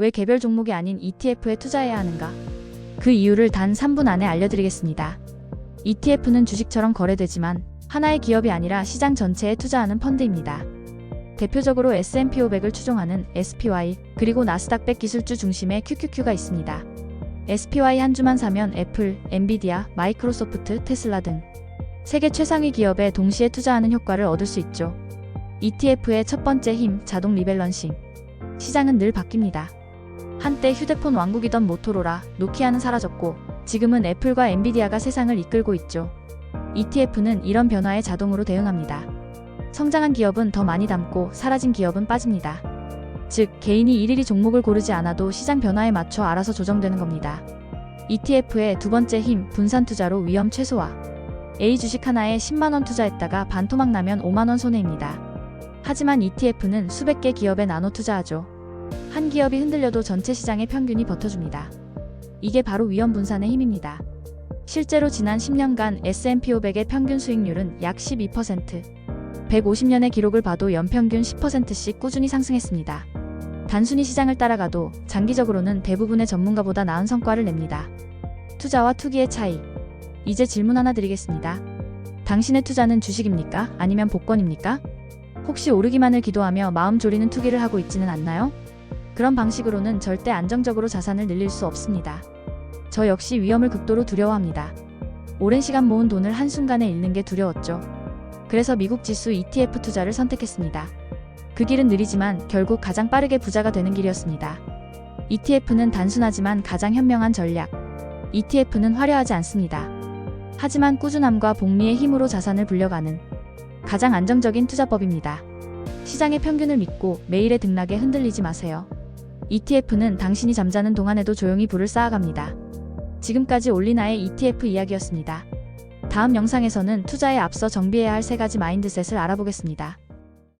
왜 개별 종목이 아닌 ETF에 투자해야 하는가? 그 이유를 단 3분 안에 알려드리겠습니다. ETF는 주식처럼 거래되지만 하나의 기업이 아니라 시장 전체에 투자하는 펀드입니다. 대표적으로 S&P 500을 추종하는 SPY, 그리고 나스닥 100 기술주 중심의 QQQ가 있습니다. SPY 한 주만 사면 애플, 엔비디아, 마이크로소프트, 테슬라 등 세계 최상위 기업에 동시에 투자하는 효과를 얻을 수 있죠. ETF의 첫 번째 힘, 자동 리밸런싱. 시장은 늘 바뀝니다. 한때 휴대폰 왕국이던 모토로라, 노키아는 사라졌고, 지금은 애플과 엔비디아가 세상을 이끌고 있죠. ETF는 이런 변화에 자동으로 대응합니다. 성장한 기업은 더 많이 담고 사라진 기업은 빠집니다. 즉, 개인이 일일이 종목을 고르지 않아도 시장 변화에 맞춰 알아서 조정되는 겁니다. ETF의 두 번째 힘, 분산 투자로 위험 최소화. A 주식 하나에 10만원 투자했다가 반토막 나면 5만원 손해입니다. 하지만 ETF는 수백 개 기업에 나눠 투자하죠. 한 기업이 흔들려도 전체 시장의 평균이 버텨줍니다. 이게 바로 위험 분산의 힘입니다. 실제로 지난 10년간 S&P 500의 평균 수익률은 약 12%. 150년의 기록을 봐도 연평균 10%씩 꾸준히 상승했습니다. 단순히 시장을 따라가도 장기적으로는 대부분의 전문가보다 나은 성과를 냅니다. 투자와 투기의 차이. 이제 질문 하나 드리겠습니다. 당신의 투자는 주식입니까? 아니면 복권입니까? 혹시 오르기만을 기도하며 마음 졸이는 투기를 하고 있지는 않나요? 그런 방식으로는 절대 안정적으로 자산을 늘릴 수 없습니다. 저 역시 위험을 극도로 두려워합니다. 오랜 시간 모은 돈을 한순간에 잃는 게 두려웠죠. 그래서 미국 지수 ETF 투자를 선택했습니다. 그 길은 느리지만 결국 가장 빠르게 부자가 되는 길이었습니다. ETF는 단순하지만 가장 현명한 전략. ETF는 화려하지 않습니다. 하지만 꾸준함과 복리의 힘으로 자산을 불려가는 가장 안정적인 투자법입니다. 시장의 평균을 믿고 매일의 등락에 흔들리지 마세요. ETF는 당신이 잠자는 동안에도 조용히 불을 쌓아갑니다. 지금까지 올리나의 ETF 이야기였습니다. 다음 영상에서는 투자에 앞서 정비해야 할 세 가지 마인드셋을 알아보겠습니다.